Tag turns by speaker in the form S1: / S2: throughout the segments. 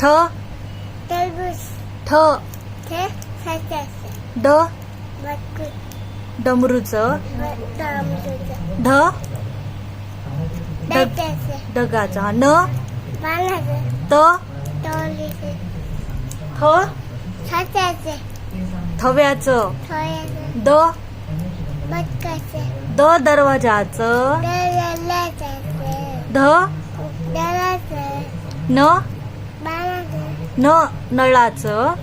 S1: ठ ठ ड डमरूचं.
S2: दत्याचं
S1: ढगाचा. न. त. थ. थव्याचं. द. द दरवाजाचं. ध. न? न नळाचं.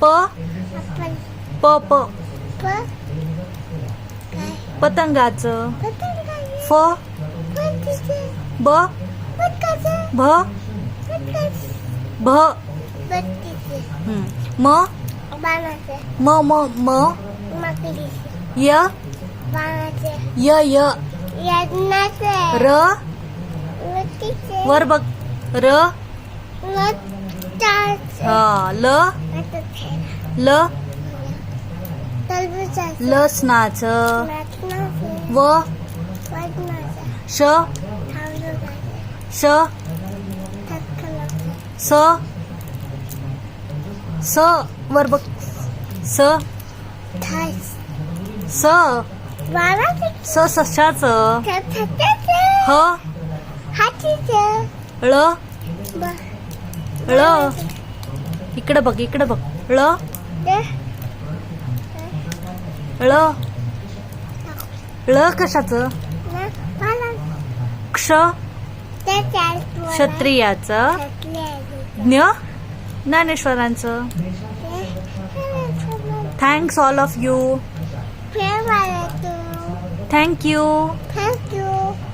S1: प? प प. पतंगाचं. फ? ब? भ? भ. म? म म म? य? य य. र? वर बघ. र? हा ल? ल? लसणाचं व? श? श? स? स? वर बघ. स? स? स सशाचं ह? ळ.
S2: ब.
S1: ळ. इकडे बघ इकडे बघ ळ ळ ळ कशाचं क्ष क्षत्रियाचं ज्ञ ज्ञानेश्वरांचं thanks all of you
S2: thank you